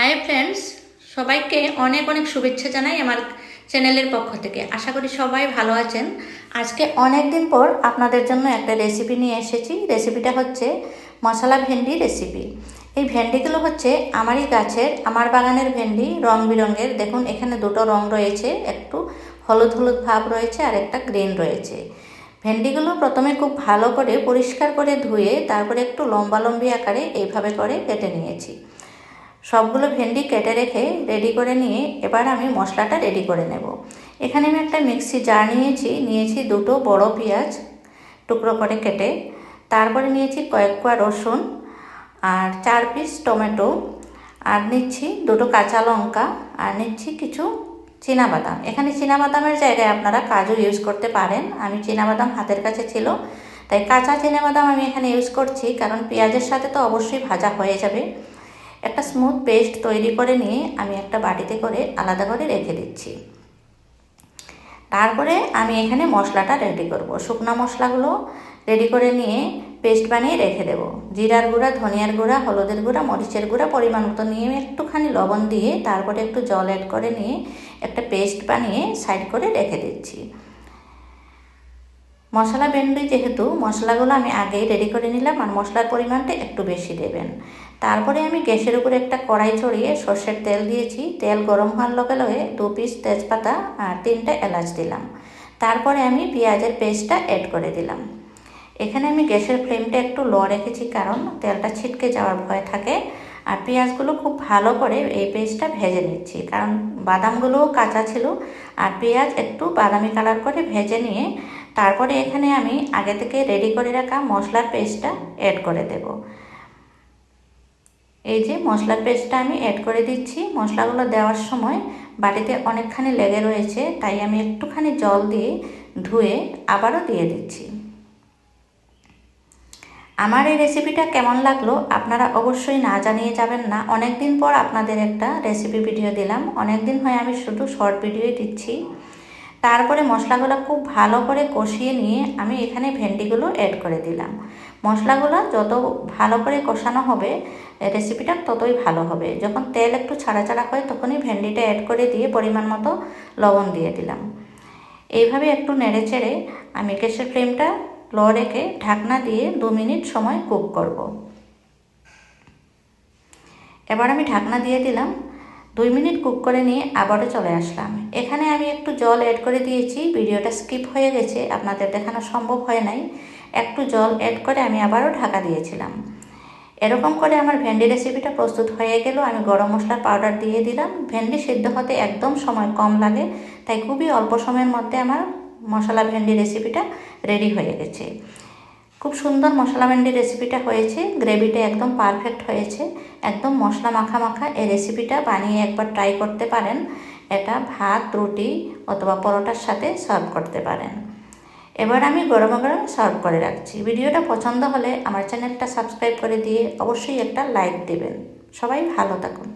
Hi friends সবাইকে অনেক অনেক শুভেচ্ছা জানাই আমার চ্যানেলের পক্ষ থেকে। আশা করি সবাই ভালো আছেন। আজকে অনেক দিন পর আপনাদের জন্য একটা রেসিপি নিয়ে এসেছি। রেসিপিটা হচ্ছে মশলা ভেন্ডি রেসিপি এই ভেন্ডিগুলো হচ্ছে আমারই গাছের, আমার বাগানের ভেন্ডি, রং বেরঙের। দেখুন, এখানে দুটো রং রয়েছে, একটু হলুদ হলুদ ভাব রয়েছে আর একটা গ্রিন রয়েছে। ভেন্ডিগুলো প্রথমে খুব ভালো করে পরিষ্কার করে ধুয়ে, তারপরে একটু লম্বা লম্বি আকারে এইভাবে করে কেটে নিয়েছি। সবগুলো ভেন্ডি কেটে রেখে রেডি করে নিয়ে এবার আমি মশলাটা রেডি করে নেব। এখানে আমি একটা মিক্সি জার নিয়েছি নিয়েছি দুটো বড় পেঁয়াজ টুকরো করে কেটে, তারপরে নিয়েছি কয়েক কোয়া রসুন আর চার পিস টমেটো, আর নিচ্ছি দুটো কাঁচা লঙ্কা আর নিচ্ছি কিছু বাদাম এখানে বাদামের জায়গায় আপনারা কাজু ইউজ করতে পারেন। আমি বাদাম হাতের কাছে ছিল, তাই কাঁচা বাদাম আমি এখানে ইউজ করছি, কারণ পেঁয়াজের সাথে তো অবশ্যই ভাজা হয়ে যাবে। একটা স্মুথ পেস্ট তৈরি করে নিয়ে আমি একটা বাটিতে করে আলাদা করে রেখে দিচ্ছি। তারপরে আমি এখানে মশলাটা রেডি করব। শুকনো মশলাগুলো রেডি করে নিয়ে পেস্ট বানিয়ে রেখে দেব। জিরার গুঁড়া, ধনিয়ার গুঁড়া, হলুদের গুঁড়া, মরিচের গুঁড়া পরিমাণ মতো নিয়ে একটুখানি লবণ দিয়ে তারপরে একটু জল অ্যাড করে নিয়ে একটা পেস্ট বানিয়ে সাইড করে রেখে দিচ্ছি। মশলা ভেন্ডি যেহেতু, মশলাগুলো আমি আগেই রেডি করে নিলাম আর মশলার পরিমাণটা একটু বেশি দেবেন। তারপরে আমি গ্যাসের উপরে একটা কড়াই ছড়িয়ে সর্ষের তেল দিয়েছি। তেল গরম হওয়ার লগে লগে দু পিস তেজপাতা আর তিনটে এলাচ দিলাম। তারপরে আমি পেঁয়াজের পেস্টটা অ্যাড করে দিলাম। এখানে আমি গ্যাসের ফ্লেমটা একটু লো রেখেছি কারণ তেলটা ছিটকে যাওয়ার ভয় থাকে। আর পেঁয়াজগুলো খুব ভালো করে এই পেস্টটা ভেজে নিচ্ছি কারণ বাদামগুলোও কাঁচা ছিল। আর পেঁয়াজ একটু বাদামি কালার করে ভেজে নিয়ে তারপরে এখানে আমি আগে থেকে রেডি করে রাখা মশলার পেস্টটা অ্যাড করে দেব। এই যে মশলার পেস্টটা আমি অ্যাড করে দিচ্ছি। মশলাগুলো দেওয়ার সময় বাটিতে অনেকখানি লেগে রয়েছে, তাই আমি একটুখানি জল দিয়ে ধুয়ে আবারও দিয়ে দিচ্ছি। আমার এই রেসিপিটা কেমন লাগল আপনারা অবশ্যই না জানিয়ে যাবেন না। অনেক দিন পর আপনাদের একটা রেসিপি ভিডিও দিলাম। অনেক দিন হয় আমি শুধু শর্ট ভিডিওই দিচ্ছি। তারপরে মশলাগুলো খুব ভালো করে কষিয়ে নিয়ে আমি এখানে ভেন্ডিগুলো অ্যাড করে দিলাম। মশলাগুলো যত ভালো করে কষানো হবে রেসিপিটা ততই ভালো হবে। যখন তেল একটু ছাড়া ছাড়া হয়, তখনই ভেন্ডিটা অ্যাড করে দিয়ে পরিমাণ মতো লবণ দিয়ে দিলাম। এইভাবে একটু নেড়ে চেড়ে আমি গ্যাসের ফ্লেমটা লো রেখে ঢাকনা দিয়ে দু মিনিট সময় কুক করব। এবার আমি ঢাকনা দিয়ে দিলাম। দুই মিনিট কুক করে নিয়ে আবারও চলে আসলাম। এখানে আমি একটু জল অ্যাড করে দিয়েছি, ভিডিওটা স্কিপ হয়ে গেছে, আপনাদের দেখানো সম্ভব হয় নাই। একটু জল অ্যাড করে আমি আবারও ঢাকা দিয়েছিলাম। এরকম করে আমার ভেন্ডি রেসিপিটা প্রস্তুত হয়ে গেল। আমি গরম মশলার পাউডার দিয়ে দিলাম। ভেন্ডি সিদ্ধ হতে একদম সময় কম লাগে, তাই খুবই অল্প সময়ের মধ্যে আমার মশলা ভেন্ডি রেসিপিটা রেডি হয়ে গেছে। খুব সুন্দর মশলা ভেন্ডি রেসিপিটা হয়েছে। গ্রেভিটা একদম পারফেক্ট হয়েছে। একদম মশলা মাখা মাখা এই রেসিপিটা বানিয়ে একবার ট্রাই করতে পারেন। এটা ভাত, রুটি অথবা পরোটার সাথে সার্ভ করতে পারেন। এবার আমি গরম গরম সার্ভ করে রাখছি। ভিডিওটা পছন্দ হলে আমার চ্যানেলটা সাবস্ক্রাইব করে দিয়ে অবশ্যই একটা লাইক দেবেন। সবাই ভালো থাকুন।